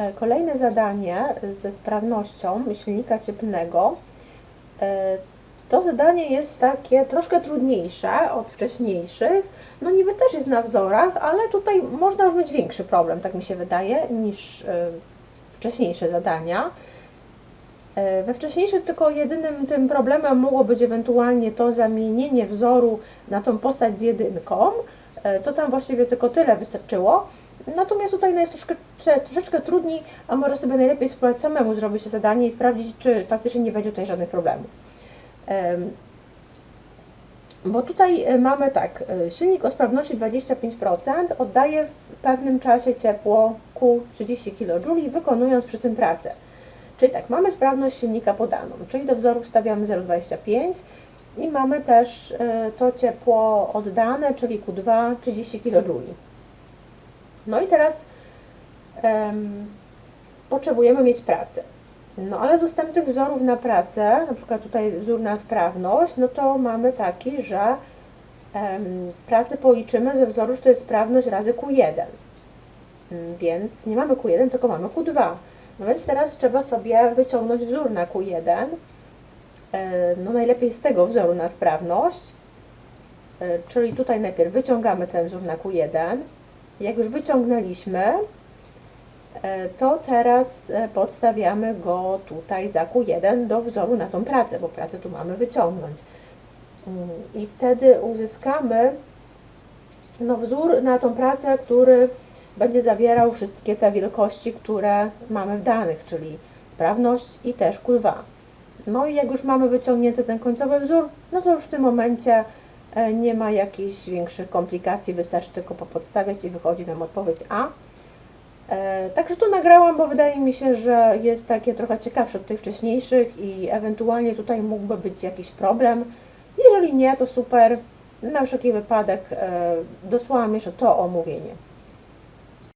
E, Kolejne zadanie ze sprawnością silnika cieplnego. e, To zadanie jest takie troszkę trudniejsze od wcześniejszych. No niby też jest na wzorach, ale tutaj można już mieć większy problem, tak mi się wydaje, niż e, wcześniejsze zadania. We wcześniejszych tylko jedynym tym problemem mogło być ewentualnie to zamienienie wzoru na tą postać z jedynką. To tam właściwie tylko tyle wystarczyło. Natomiast tutaj no jest troszkę, troszeczkę trudniej, a może sobie najlepiej spróbować samemu zrobić zadanie i sprawdzić, czy faktycznie nie będzie tutaj żadnych problemów. Em, Bo tutaj e, mamy tak, e, silnik o sprawności 25% oddaje w pewnym czasie ciepło Q 30 kJ, wykonując przy tym pracę. Czyli tak, mamy sprawność silnika podaną, czyli do wzoru wstawiamy 0,25 i mamy też e, to ciepło oddane, czyli Q2 30 kJ. No i teraz em, potrzebujemy mieć pracę. No ale z dostępnych wzorów na pracę, na przykład tutaj wzór na sprawność, no to mamy taki, że em, pracę policzymy ze wzoru, że to jest sprawność razy Q1. Mm, Więc nie mamy Q1, tylko mamy Q2. No więc teraz trzeba sobie wyciągnąć wzór na Q1. E, No najlepiej z tego wzoru na sprawność. E, Czyli tutaj najpierw wyciągamy ten wzór na Q1. Jak już wyciągnęliśmy, e, to teraz e, podstawiamy go tutaj za Q1 do wzoru na tą pracę, bo pracę tu mamy wyciągnąć. Mm, I wtedy uzyskamy no, wzór na tą pracę, który będzie zawierał wszystkie te wielkości, które mamy w danych, czyli sprawność i też Q2. No i jak już mamy wyciągnięty ten końcowy wzór, no to już w tym momencie nie ma jakichś większych komplikacji, wystarczy tylko popodstawiać i wychodzi nam odpowiedź A. E, Także to nagrałam, bo wydaje mi się, że jest takie trochę ciekawsze od tych wcześniejszych i ewentualnie tutaj mógłby być jakiś problem. Jeżeli nie, to super. Na wszelki wypadek e, dosłałam jeszcze to omówienie.